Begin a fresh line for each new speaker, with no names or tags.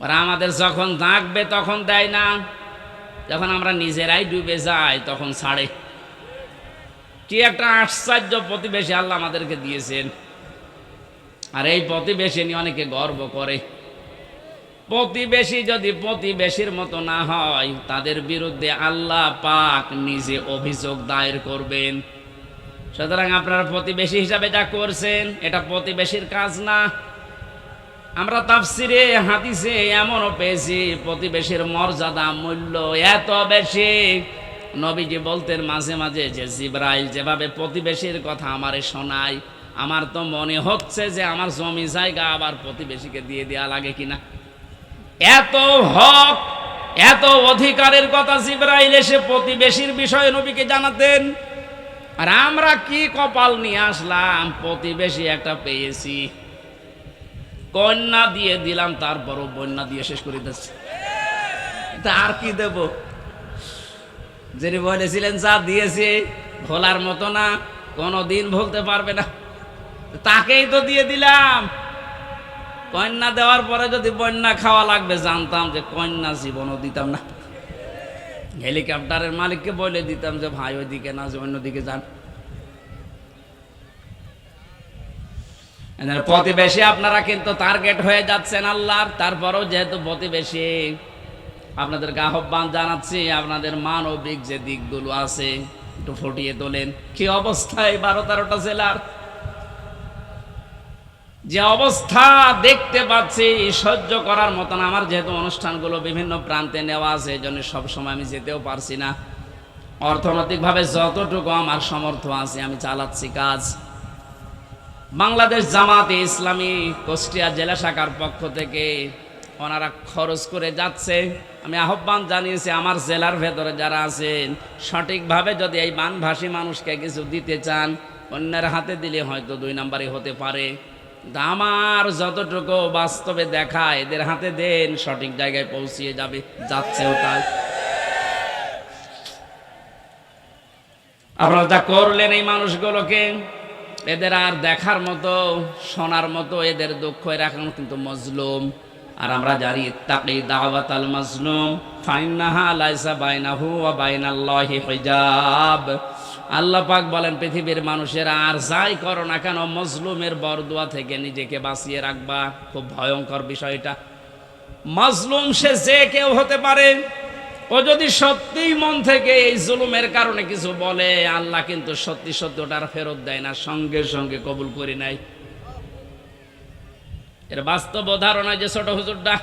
ওরা আমাদের যখন ডাকবে, তখন দেয় না। যখন আমরা নিজেরাই ডুবে যাই, তখন ছাড়ে। কি একটা আশ্চর্য প্রতিবেশী আল্লাহ আমাদেরকে দিয়েছেন। আর এই প্রতিবেশী নিয়ে অনেকে গর্ব করে। প্রতিবেশী যদি প্রতিবেশীর মতো না হয়, তাদের বিরুদ্ধে আল্লাহ পাক নিজে অভিযোগ দায়ের করবেন। সুতরাং আপনারা প্রতিবেশী হিসাবে যা করছেন, এটা প্রতিবেশীর কাজ না। আমরা তাফসিরে, হাদিসে এমনও পেয়েছি, প্রতিবেশীর মর্যাদা মূল্য এত বেশি। নবীজি বলতেন মাঝে মাঝে যে, জিব্রাইল যেভাবে প্রতিবেশীর কথা আমারে শোনায়, আমার তো মনে হচ্ছে যে আমার জমি জায়গা আবার প্রতিবেশীকে দিয়ে দেওয়া লাগে কিনা? এত হক, এত অধিকারের কথা জিব্রাইল এসে প্রতিবেশীর বিষয়ে নবীকে জানাতেন। আর আমরা কি কপাল নিয়ে আসলাম? প্রতিবেশী একটা পেয়েছি। কন্যা দিয়ে দিলাম, তারপরও বন্যা দিয়ে শেষ করে দিচ্ছে। তা আর কি দেব? যিনি বলেছিলেন, যা দিয়েছে, ভোলার মতো না কোনো দিন ভুলতে পারবে না। তাকেই তো দিয়ে দিলাম। কন্যা দেওয়ার পরে যদি বন্যা খাওয়া লাগবে, জানতাম যে কন্যা জীবনও দিতাম না। হেলিকপ্টারের মালিককে বলে দিতাম যে, ভাই, ওইদিকে না, যে অন্যদিকে যান। প্রতিবেশী আপনারা কিন্তু টার্গেট হয়ে যাচ্ছেন আল্লাহর, তারপরেও যেহেতু প্রতিবেশী, আপনাদেরকে আহ্বান জানাচ্ছি, আপনাদের মানবিক যে দিকগুলো আছে, একটু ফুটিয়ে তোলেন। কি অবস্থায় বারো তেরোটা জেলার? যে অবস্থা দেখতে পাচ্ছি, সহ্য করার মতন আমার যেহেতু অনুষ্ঠানগুলো বিভিন্ন প্রান্তে নেওয়া আছে, এই জন্য সবসময় আমি যেতেও পারছি না। অর্থনৈতিকভাবে যতটুকু আমার সমর্থ আছে, আমি চালাচ্ছি কাজ। বাংলাদেশ জামাতে ইসলামী কুষ্টিয়া জেলা শাখার পক্ষ থেকে ওনারা খরচ করে যাচ্ছে। আমি আহ্বান জানিয়েছি আমার জেলার ভেতরে যারা আছেন, সঠিকভাবে যদি এই বানভাসী মানুষকে কিছু দিতে চান, অন্যের হাতে দিলে হয়তো দুই নাম্বারই হতে পারে। আমার যতটুকু বাস্তবে দেখা এদের হাতে দেন, সঠিক জায়গায় পৌঁছিয়ে যাবে, যাচ্ছেও তাই। আপনারা যা করলেন এই মানুষগুলোকে এদের আর দেখার মতো, শোনার মতো এদের দুঃখ এর এখন কিন্তু মজলুম। আর আমরা জানি তাকি দাওয়াত আল মাজলুম বাইনাল্লাহি হিজাব। আল্লাহ পাক বলেন, পৃথিবীর মানুষের আর যাই করো না কেন, মজলুমের বরদুয়া থেকে নিজেকে বাঁচিয়ে রাখবা। খুব ভয়ঙ্কর বিষয়টা। মজলুম সে যে কেউ হতে পারে ও যদি সত্যিই মন থেকে এই জুলুমের কারণে কিছু বলে, আল্লাহ কিন্তু সত্যি সত্যি ওটার ফেরত দেয় না, সঙ্গে সঙ্গে কবুল করি নাই। এর বাস্তব ধারণা যে ছোট হুজুরটা